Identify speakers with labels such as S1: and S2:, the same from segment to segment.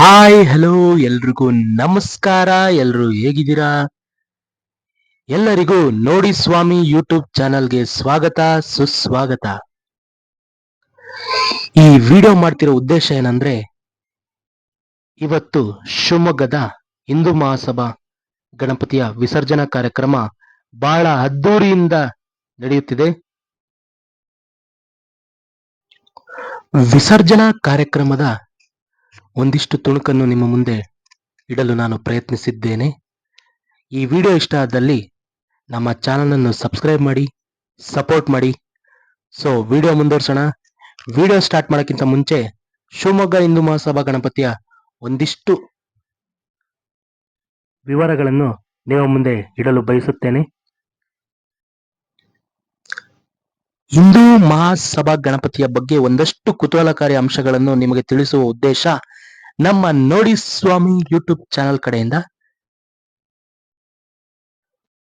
S1: Hi hello ಎಲ್ರಿಗೂ ನಮಸ್ಕಾರ, ಎಲ್ರು ಹೇಗಿದ್ದೀರಾ? ಎಲ್ಲರಿಗೂ ನೋಡಿ ಸ್ವಾಮಿ ಯೂಟ್ಯೂಬ್ ಚಾನಲ್ಗೆ ಸ್ವಾಗತ, ಸುಸ್ವಾಗತ. ಈ ವಿಡಿಯೋ ಮಾಡ್ತಿರೋ ಉದ್ದೇಶ ಏನಂದ್ರೆ, ಇವತ್ತು ಶಿವಮೊಗ್ಗದ ಹಿಂದೂ ಮಹಾಸಭಾ ಗಣಪತಿಯ ವಿಸರ್ಜನಾ ಕಾರ್ಯಕ್ರಮ ಬಹಳ ಅದ್ದೂರಿಯಿಂದ ನಡೆಯುತ್ತಿದೆ. ವಿಸರ್ಜನಾ ಕಾರ್ಯಕ್ರಮದ ಒಂದಿಷ್ಟು ತುಣುಕನ್ನು ನಿಮ್ಮ ಮುಂದೆ ಇಡಲು ನಾನು ಪ್ರಯತ್ನಿಸಿದ್ದೇನೆ. ಈ ವಿಡಿಯೋ ಇಷ್ಟ ಆದಲ್ಲಿ ನಮ್ಮ ಚಾನಲನ್ನು ಸಬ್ಸ್ಕ್ರೈಬ್ ಮಾಡಿ, ಸಪೋರ್ಟ್ ಮಾಡಿ. ಸೊ, ವಿಡಿಯೋ ಮುಂದುವರ್ಸೋಣ. ವಿಡಿಯೋ ಸ್ಟಾರ್ಟ್ ಮಾಡೋಕ್ಕಿಂತ ಮುಂಚೆ ಶಿವಮೊಗ್ಗ ಹಿಂದೂ ಮಹಾಸಭಾ ಗಣಪತಿಯ ಒಂದಿಷ್ಟು ವಿವರಗಳನ್ನು ನಿಮ್ಮ ಮುಂದೆ ಇಡಲು ಬಯಸುತ್ತೇನೆ. ಹಿಂದೂ ಮಹಾಸಭಾ ಗಣಪತಿಯ ಬಗ್ಗೆ ಒಂದಷ್ಟು ಕುತೂಹಲಕಾರಿ ಅಂಶಗಳನ್ನು ನಿಮಗೆ ತಿಳಿಸುವ ಉದ್ದೇಶ ನಮ್ಮ ನೋಡಿ ಸ್ವಾಮಿ ಯೂಟ್ಯೂಬ್ ಚಾನೆಲ್ ಕಡೆಯಿಂದ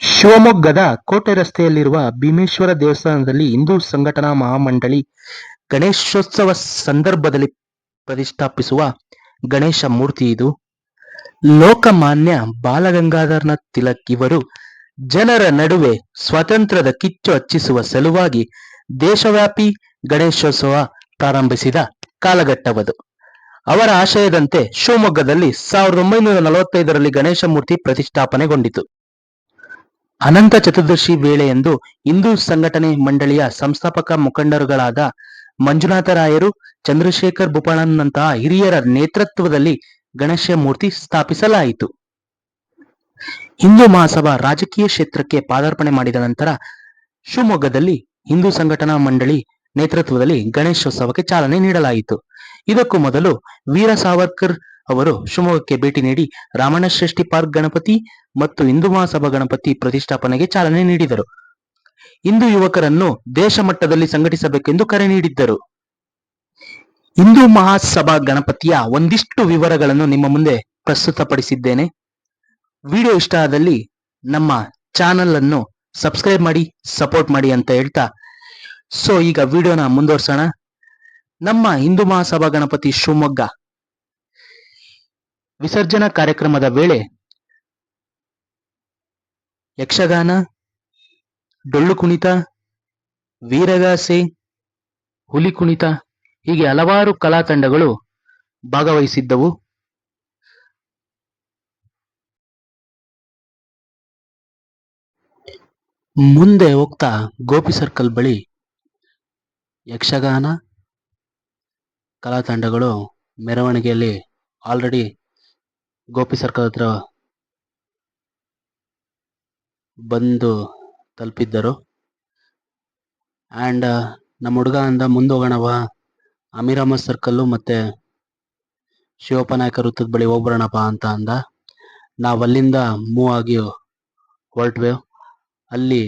S1: ಶಿವಮೊಗ್ಗದ ಕೋಟೆ ರಸ್ತೆಯಲ್ಲಿರುವ ಭೀಮೇಶ್ವರ ದೇವಸ್ಥಾನದಲ್ಲಿ ಹಿಂದೂ ಸಂಘಟನಾ ಮಹಾಮಂಡಳಿ ಗಣೇಶೋತ್ಸವ ಸಂದರ್ಭದಲ್ಲಿ ಪ್ರತಿಷ್ಠಾಪಿಸುವ ಗಣೇಶ ಮೂರ್ತಿ ಇದು. ಲೋಕಮಾನ್ಯ ಬಾಲಗಂಗಾಧರನ ತಿಲಕ್ ಇವರು ಜನರ ನಡುವೆ ಸ್ವಾತಂತ್ರ್ಯದ ಕಿಚ್ಚು ಹಚ್ಚಿಸುವ ಸಲುವಾಗಿ ದೇಶವ್ಯಾಪಿ ಗಣೇಶೋತ್ಸವ ಪ್ರಾರಂಭಿಸಿದ ಕಾಲಘಟ್ಟವದು. ಅವರ ಆಶಯದಂತೆ ಶಿವಮೊಗ್ಗದಲ್ಲಿ ಸಾವಿರದ ಒಂಬೈನೂರ ನಲವತ್ತೈದರಲ್ಲಿ ಗಣೇಶ ಮೂರ್ತಿ ಪ್ರತಿಷ್ಠಾಪನೆಗೊಂಡಿತು. ಅನಂತ ಚತುರ್ದಶಿ ವೇಳೆಯಂದು ಹಿಂದೂ ಸಂಘಟನೆ ಮಂಡಳಿಯ ಸಂಸ್ಥಾಪಕ ಮುಖಂಡರುಗಳಾದ ಮಂಜುನಾಥರಾಯರು ಚಂದ್ರಶೇಖರ್ ಭೂಪಾಳನ್ನಂತಹ ಹಿರಿಯರ ನೇತೃತ್ವದಲ್ಲಿ ಗಣೇಶ ಮೂರ್ತಿ ಸ್ಥಾಪಿಸಲಾಯಿತು. ಹಿಂದೂ ಮಹಾಸಭಾ ರಾಜಕೀಯ ಕ್ಷೇತ್ರಕ್ಕೆ ಪಾದಾರ್ಪಣೆ ಮಾಡಿದ ನಂತರ ಶಿವಮೊಗ್ಗದಲ್ಲಿ ಹಿಂದೂ ಸಂಘಟನಾ ಮಂಡಳಿ ನೇತೃತ್ವದಲ್ಲಿ ಗಣೇಶೋತ್ಸವಕ್ಕೆ ಚಾಲನೆ ನೀಡಲಾಯಿತು. ಇದಕ್ಕೂ ಮೊದಲು ವೀರ ಸಾವರ್ಕರ್ ಅವರು ಶಿವಮೊಗ್ಗಕ್ಕೆ ಭೇಟಿ ನೀಡಿ ರಾಮಣ್ಣ ಶ್ರೇಷ್ಠಿ ಪಾರ್ಕ್ ಗಣಪತಿ ಮತ್ತು ಹಿಂದೂ ಮಹಾಸಭಾ ಗಣಪತಿ ಪ್ರತಿಷ್ಠಾಪನೆಗೆ ಚಾಲನೆ ನೀಡಿದರು. ಹಿಂದೂ ಯುವಕರನ್ನು ದೇಶ ಮಟ್ಟದಲ್ಲಿ ಸಂಘಟಿಸಬೇಕೆಂದು ಕರೆ ನೀಡಿದ್ದರು. ಹಿಂದೂ ಮಹಾಸಭಾ ಗಣಪತಿಯ ಒಂದಿಷ್ಟು ವಿವರಗಳನ್ನು ನಿಮ್ಮ ಮುಂದೆ ಪ್ರಸ್ತುತಪಡಿಸಿದ್ದೇನೆ. ವಿಡಿಯೋ ಇಷ್ಟ ಆದಲ್ಲಿ ನಮ್ಮ ಚಾನಲ್ ಅನ್ನು ಸಬ್ಸ್ಕ್ರೈಬ್ ಮಾಡಿ, ಸಪೋರ್ಟ್ ಮಾಡಿ ಅಂತ ಹೇಳ್ತಾ. ಸೊ, ಈಗ ವಿಡಿಯೋನ ಮುಂದುವರ್ಸೋಣ. ನಮ್ಮ ಹಿಂದೂ ಮಹಾಸಭಾ ಗಣಪತಿ ಶಿವಮೊಗ್ಗ. ವಿಸರ್ಜನಾ ಕಾರ್ಯಕ್ರಮದ ವೇಳೆ ಯಕ್ಷಗಾನ, ಡೊಳ್ಳು ಕುಣಿತ, ವೀರಗಾಸೆ, ಹುಲಿ ಕುಣಿತ ಹೀಗೆ ಹಲವಾರು ಕಲಾ ತಂಡಗಳು ಭಾಗವಹಿಸಿದ್ದವು. ಮುಂದೆ ಹೋಗ್ತಾ ಗೋಪಿ ಸರ್ಕಲ್ ಬಳಿ ಯಕ್ಷಗಾನ ಕಲಾ ತಂಡಗಳು ಮೆರವಣಿಗೆಯಲ್ಲಿ ಆಲ್ರೆಡಿ ಗೋಪಿ ಸರ್ಕಲ್ ಹತ್ರ ಬಂದು ತಲುಪಿದ್ದರು. ಆ್ಯಂಡ್ ನಮ್ಮ ಹುಡುಗ ಅಂದ ಮುಂದೆ ಅಮೀರಾಮ ಸರ್ಕಲ್ಲು ಮತ್ತೆ ಶಿವಪ್ಪ ನಾಯಕ ವೃತ್ತದ ಬಳಿ ಹೋಗ್ಬರೋಣಪ್ಪ ಅಂತ ಅಂದ. ನಾವು ಅಲ್ಲಿಂದ ಮೂವ್ ಆಗಿ ಹೊರಟ್ವಿ. ಅಲ್ಲಿ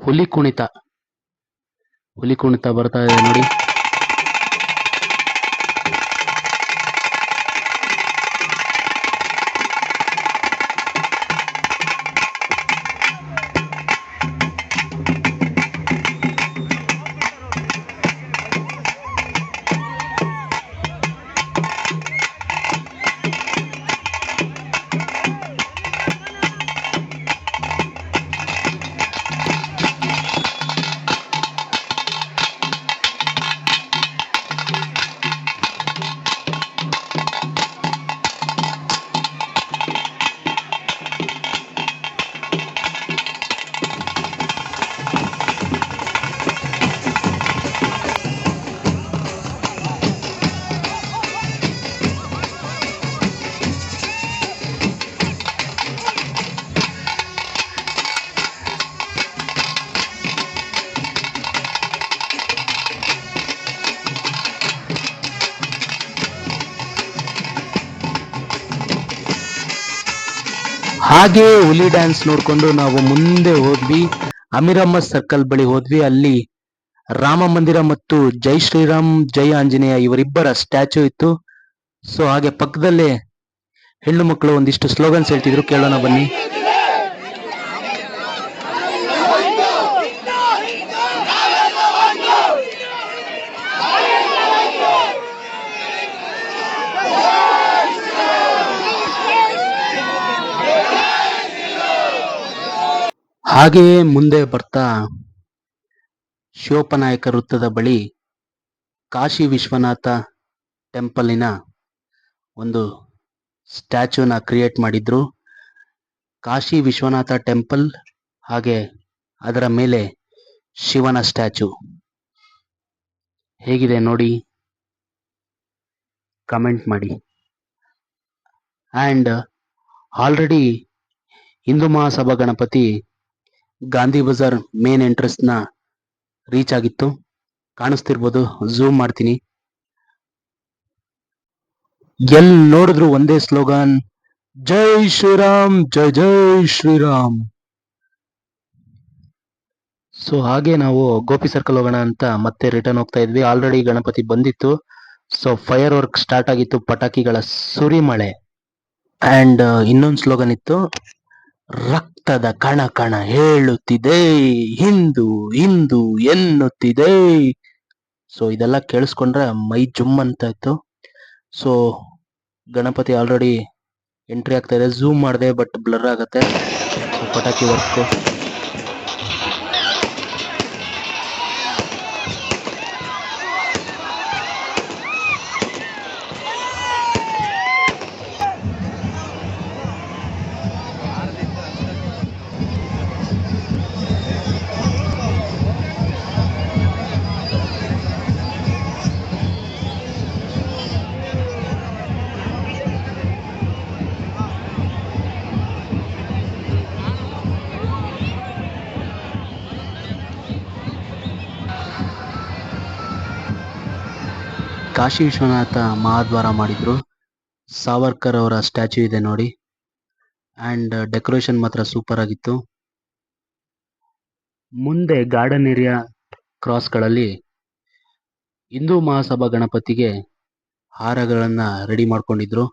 S1: ಹುಲಿ ಕುಣಿತ ಹುಲಿ ಕುಣಿತ ಬರ್ತಾ ಇದೆ ನೋಡಿ. ಹಾಗೆ ಹುಲಿ ಡ್ಯಾನ್ಸ್ ನೋಡ್ಕೊಂಡು ನಾವು ಮುಂದೆ ಹೋದ್ವಿ. ಅಮಿರಮ್ಮ ಸರ್ಕಲ್ ಬಳಿ ಹೋದ್ವಿ. ಅಲ್ಲಿ ರಾಮ ಮಂದಿರ ಮತ್ತು ಜೈ ಶ್ರೀರಾಮ್, ಜೈ ಆಂಜನೇಯ ಇವರಿಬ್ಬರ ಸ್ಟ್ಯಾಚು ಇತ್ತು. ಸೊ ಹಾಗೆ ಪಕ್ಕದಲ್ಲೇ ಹೆಣ್ಣು ಮಕ್ಕಳು ಒಂದಿಷ್ಟು ಸ್ಲೋಗನ್ಸ್ ಹೇಳ್ತಿದ್ರು. ಕೇಳೋಣ ಬನ್ನಿ. ಹಾಗೆಯೇ ಮುಂದೆ ಬರ್ತಾ ಶಿವಪ್ಪನಾಯಕ ವೃತ್ತದ ಬಳಿ ಕಾಶಿ ವಿಶ್ವನಾಥ ಟೆಂಪಲಿನ ಒಂದು ಸ್ಟ್ಯಾಚ್ಯೂನ ಕ್ರಿಯೇಟ್ ಮಾಡಿದ್ರು. ಕಾಶಿ ವಿಶ್ವನಾಥ ಟೆಂಪಲ್ ಹಾಗೆ ಅದರ ಮೇಲೆ ಶಿವನ ಸ್ಟ್ಯಾಚು. ಹೇಗಿದೆ ನೋಡಿ? ಕಮೆಂಟ್ ಮಾಡಿ. And already Hindu Mahasabha Ganapati Gandhi Bazaar main ಎಂಟ್ರೆನ್ಸ್ನ reach ಆಗಿತ್ತು. ಕಾಣಿಸ್ತಿರ್ಬೋದು ಝೂಮ್ ಮಾಡ್ತೀನಿ. ಎಲ್ ನೋಡಿದ್ರು ಒಂದೇ ಸ್ಲೋಗನ್ ಜೈ ಶ್ರೀರಾಮ್, ಜೈ ಜೈ ಶ್ರೀರಾಮ್. ಸೊ ಹಾಗೆ ನಾವು ಗೋಪಿ ಸರ್ಕಲ್ ಹೋಗೋಣ ಅಂತ ಮತ್ತೆ ರಿಟರ್ನ್ ಹೋಗ್ತಾ ಇದ್ವಿ. ಆಲ್ರೆಡಿ ಗಣಪತಿ ಬಂದಿತ್ತು. ಸೊ ಫೈರ್ ವರ್ಕ್ ಸ್ಟಾರ್ಟ್ ಆಗಿತ್ತು, ಪಟಾಕಿಗಳ ಸುರಿಮಳೆ. ಅಂಡ್ ಇನ್ನೊಂದು ಸ್ಲೋಗನ್ ಇತ್ತು ರಕ್ತದ ಕಣ ಕಣ ಹೇಳುತ್ತಿದೆ, ಹಿಂದು ಹಿಂದು ಎನ್ನುತ್ತಿದೆ. ಸೊ ಇದೆಲ್ಲ ಕೇಳಿಸ್ಕೊಂಡ್ರೆ ಮೈ ಜುಮ್ ಅಂತ ಇತ್ತು. ಸೊ ಗಣಪತಿ ಆಲ್ರೆಡಿ ಎಂಟ್ರಿ ಆಗ್ತಾ ಇದೆ. ಝೂಮ್ ಮಾಡಿದೆ ಬಟ್ ಬ್ಲರ್ ಆಗುತ್ತೆ. ಪಟಾಕಿ ವರ್ಕ್ ಕಾಶಿ ವಿಶ್ವನಾಥ ಮಹಾದ್ವಾರ ಮಾಡಿದ್ರು. ಸಾವರ್ಕರ್ ಅವರ ಸ್ಟ್ಯಾಚು ಇದೆ ನೋಡಿ. ಅಂಡ್ ಡೆಕೋರೇಷನ್ ಮಾತ್ರ ಸೂಪರ್ ಆಗಿತ್ತು. ಮುಂದೆ ಗಾರ್ಡನ್ ಏರಿಯಾ ಕ್ರಾಸ್ಗಳಲ್ಲಿ ಹಿಂದೂ ಮಹಾಸಭಾ ಗಣಪತಿಗೆ ಹಾರಗಳನ್ನ ರೆಡಿ ಮಾಡ್ಕೊಂಡಿದ್ರು.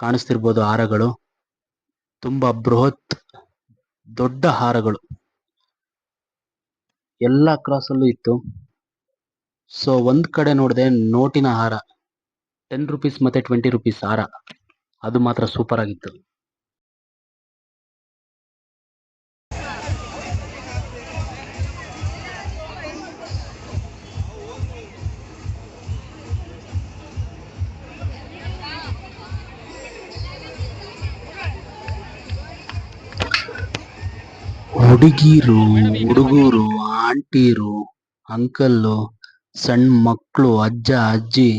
S1: ಕಾಣಿಸ್ತಿರ್ಬೋದು ಹಾರಗಳು. ತುಂಬಾ ಬೃಹತ್ ದೊಡ್ಡ ಹಾರಗಳು. ಎಲ್ಲ ಕ್ರಾಸಲ್ಲೂ ಇತ್ತು. ಸೊ ಒಂದು ಕಡೆ ನೋಡಿದೆ ನೋಟಿನ ಹಾರ ಟೆನ್ ರುಪೀಸ್ ಮತ್ತೆ ಟ್ವೆಂಟಿ ರುಪೀಸ್ ಹಾರ. ಅದು ಮಾತ್ರ ಸೂಪರ್ ಆಗಿತ್ತು. ಹುಡುಗಿರು, ಹುಡುಗರು, ಆಂಟಿರು, ಅಂಕಲ್ಲು ಸಣ್ಣ ಮಕ್ಕಳು ಅಜ್ಜ, ಅಜ್ಜಿ,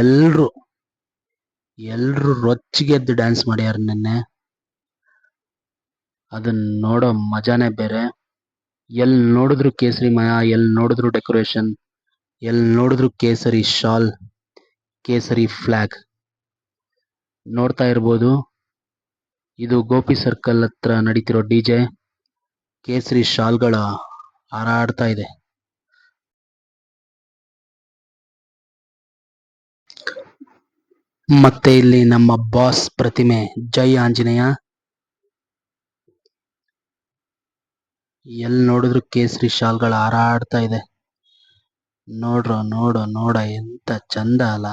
S1: ಎಲ್ರು ಎಲ್ರು ರೊಚ್ಚಿಗೆದ್ದು ಡ್ಯಾನ್ಸ್ ಮಾಡ್ಯಾರ ನಿನ್ನೆ. ಅದನ್ನ ನೋಡೋ ಮಜಾನೇ ಬೇರೆ. ಎಲ್ ನೋಡಿದ್ರು ಕೇಸರಿ ಮಯ ಎಲ್ ನೋಡಿದ್ರು ಡೆಕೋರೇಷನ್ ಎಲ್ ನೋಡಿದ್ರು ಕೇಸರಿ ಶಾಲ್ ಕೇಸರಿ ಫ್ಲಾಗ್ ನೋಡ್ತಾ ಇರ್ಬೋದು. ಇದು ಗೋಪಿ ಸರ್ಕಲ್ ಹತ್ರ ನಡೀತಿರೋ ಡಿಜೆ ಕೇಸರಿ ಶಾಲ್ಗಳ ಹಾರಾಡ್ತಾ ಇದೆ. ಮತ್ತೆ ಇಲ್ಲಿ ನಮ್ಮ ಬಾಸ್ ಪ್ರತಿಮೆ, ಜೈ ಆಂಜನೇಯ. ಎಲ್ ನೋಡಿದ್ರು ಕೇಸರಿ ಶಾಲ್ಗಳು ಹಾರಾಡ್ತಾ ಇದೆ. ನೋಡ್ರೋ, ನೋಡೋ, ನೋಡ, ಎಂತ ಚಂದ ಅಲ್ಲ.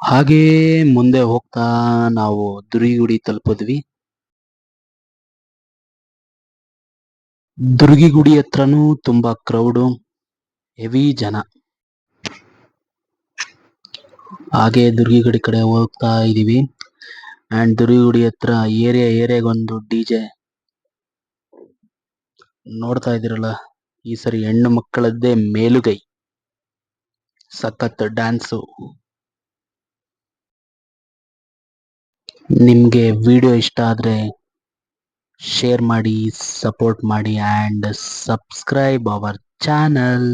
S1: ಹಾಗೆಯೇ ಮುಂದೆ ಹೋಗ್ತಾ ನಾವು ದುರಿಗುಡಿ ತಲುಪಿದ್ವಿ. ದುರ್ಗಿಗುಡಿ ಹತ್ರನೂ ತುಂಬಾ ಕ್ರೌಡು ಹೆವಿ ಜನ. ಹಾಗೆ ದುರ್ಗಿಗುಡಿ ಕಡೆ ಹೋಗ್ತಾ ಇದೀವಿ ಅಂಡ್ ದುರ್ಗಿಗುಡಿ ಹತ್ರ ಏರಿಯಾ ಏರಿಯಾಗೊಂದು ಡಿಜೆ ನೋಡ್ತಾ ಇದೀರಲ್ಲ ಈ ಸರಿ ಹೆಣ್ಣು ಮಕ್ಕಳದ್ದೇ ಮೇಲುಗೈ. ಸಖತ್ ಡ್ಯಾನ್ಸು ನಿಮ್ಗೆ ವಿಡಿಯೋ ಇಷ್ಟ ಆದ್ರೆ ಶೇರ್ ಮಾಡಿ ಸಪೋರ್ಟ್ ಮಾಡಿ ಆ್ಯಂಡ್ ಸಬ್ಸ್ಕ್ರೈಬ್ ಅವರ್ ಚಾನಲ್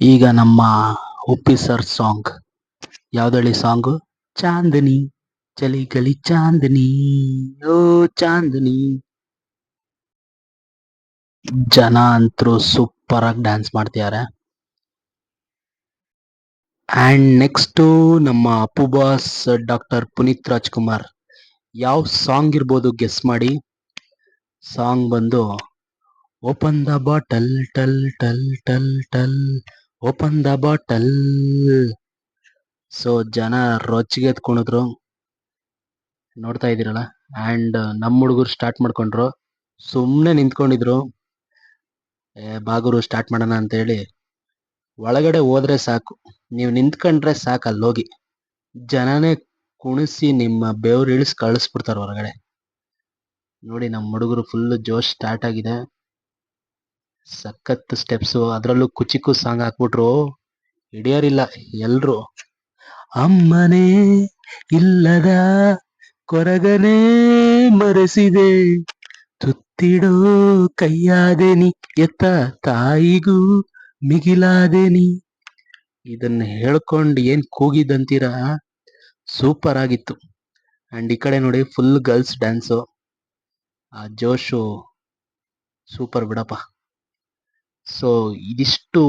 S1: ಈಗ ನಮ್ಮ ಉಪ್ಪಿ ಸರ್ ಸಾಂಗ್ ಯಾವುದಳಿ ಸಾಂಗು ಚಾಂದನಿ ಚಲಿ ಗಲಿ ಚಾಂದನಿ, ಓ ಚಾಂದನಿ. ಜನ ಅಂತರೂ ಸೂಪರ್ ಆಗಿ ಡ್ಯಾನ್ಸ್ ಮಾಡ್ತಿದ್ದಾರೆ ಅಂಡ್ ನೆಕ್ಸ್ಟು ನಮ್ಮ ಅಪ್ಪು ಬಾಸ್ ಡಾಕ್ಟರ್ ಪುನೀತ್ ರಾಜ್ಕುಮಾರ್. ಯಾವ ಸಾಂಗ್ ಇರ್ಬೋದು ಗೆಸ್ ಮಾಡಿ. ಸಾಂಗ್ ಬಂದು ಓಪನ್ ದ ಬಾಟಲ್ ಟಲ್ ಟಲ್ ಟಲ್ ಟಲ್ ಓಪನ್ ದ ಬಾಟಲ್ ಸೊ ಜನ ರೊಚ್ಚಿಗೆ ಎತ್ಕೊಂಡಿದ್ರು ನೋಡ್ತಾ ಇದ್ದೀರಲ್ಲ? ಆ್ಯಂಡ್ ನಮ್ಮ ಹುಡುಗರು ಸ್ಟಾರ್ಟ್ ಮಾಡ್ಕೊಂಡ್ರು. ಸುಮ್ಮನೆ ನಿಂತ್ಕೊಂಡಿದ್ರು. ಬಾಗುರು ಸ್ಟಾರ್ಟ್ ಮಾಡೋಣ ಅಂತೇಳಿ. ಒಳಗಡೆ ಹೋದ್ರೆ ಸಾಕು. ನೀವು ನಿಂತ್ಕೊಂಡ್ರೆ ಸಾಕು ಅಲ್ಲೋಗಿ. ಜನನೇ ಕುಣಿಸಿ ನಿಮ್ಮ ಬೆವ್ರು ಇಳಿಸಿ ಕಳಿಸ್ಬಿಡ್ತಾರೆ ಹೊರಗಡೆ. ನೋಡಿ ನಮ್ಮ ಹುಡುಗರು ಫುಲ್ ಜೋಶ್ ಸ್ಟಾರ್ಟ್ ಆಗಿದೆ. ಸಖತ್ ಸ್ಟೆಪ್ಸು ಅದರಲ್ಲೂ ಕುಚಿಕು ಸಾಂಗ್ ಹಾಕ್ಬಿಟ್ರು. ಹಿಡಿಯೋರಿಲ್ಲ, ಎಲ್ರು. ಅಮ್ಮನೇ, ಇಲ್ಲದ ಕೊರಗನೇ ಮರೆಸಿದೆ. ತುತ್ತಿಡೋ ಕೈಯಾದೆನಿ ಎತ್ತ ತಾಯಿಗೂ ಮಿಗಿಲಾದೆನಿ ಇದನ್ನ ಹೇಳ್ಕೊಂಡು ಏನ್ ಕೂಗಿದಂತೀರಾ? ಸೂಪರ್ ಆಗಿತ್ತು. ಅಂಡ್ ಈ ಕಡೆ ನೋಡಿ ಫುಲ್ ಗರ್ಲ್ಸ್ ಡ್ಯಾನ್ಸು ಆ ಜೋಶು ಸೂಪರ್ ಬಿಡಪ್ಪ. ಸೊ ಇದಿಷ್ಟು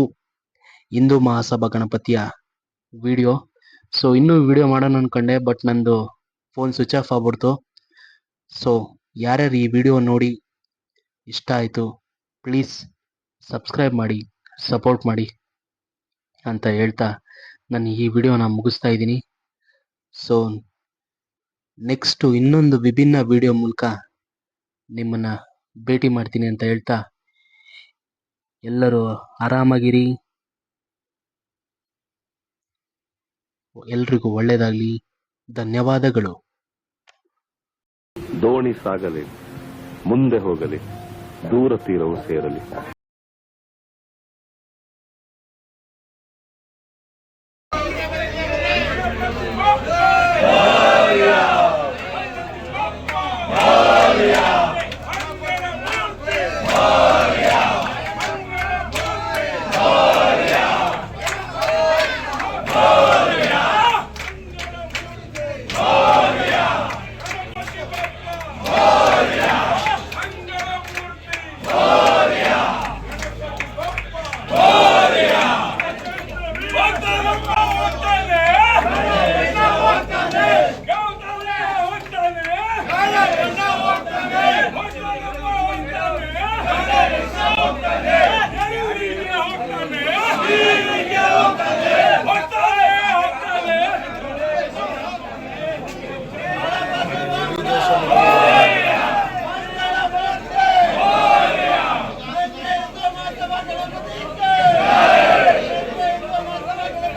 S1: ಹಿಂದೂ ಮಹಾಸಭಾ ಗಣಪತಿಯ ವಿಡಿಯೋ ಸೊ ಇನ್ನೂ ವಿಡಿಯೋ ಮಾಡೋಣ ಅನ್ಕೊಂಡೆ ಬಟ್ ನಂದು ಫೋನ್ ಸ್ವಿಚ್ ಆಫ್ ಆಗ್ಬಿಡ್ತು. ಸೊ ಯಾರ್ಯಾರು ಈ ವಿಡಿಯೋ ನೋಡಿ ಇಷ್ಟ ಆಯಿತು ಪ್ಲೀಸ್ ಸಬ್ಸ್ಕ್ರೈಬ್ ಮಾಡಿ ಸಪೋರ್ಟ್ ಮಾಡಿ ಅಂತ ಹೇಳ್ತಾ ನಾನು ಈ ವಿಡಿಯೋನ ಮುಗಿಸ್ತಾ ಇದ್ದೀನಿ. ಸೊ ನೆಕ್ಸ್ಟು ಇನ್ನೊಂದು ವಿಭಿನ್ನ ವಿಡಿಯೋ ಮೂಲಕ ನಿಮ್ಮನ್ನ ಭೇಟಿ ಮಾಡ್ತೀನಿ ಅಂತ ಹೇಳ್ತಾ, ಎಲ್ಲರೂ ಆರಾಮಾಗಿರಿ. ಎಲ್ರಿಗೂ ಒಳ್ಳೆಯದಾಗಲಿ ಧನ್ಯವಾದಗಳು.
S2: ದೋಣಿ ಸಾಗಲಿ, ಮುಂದೆ ಹೋಗಲಿ, ದೂರ ತೀರವು ಸೇರಲಿ.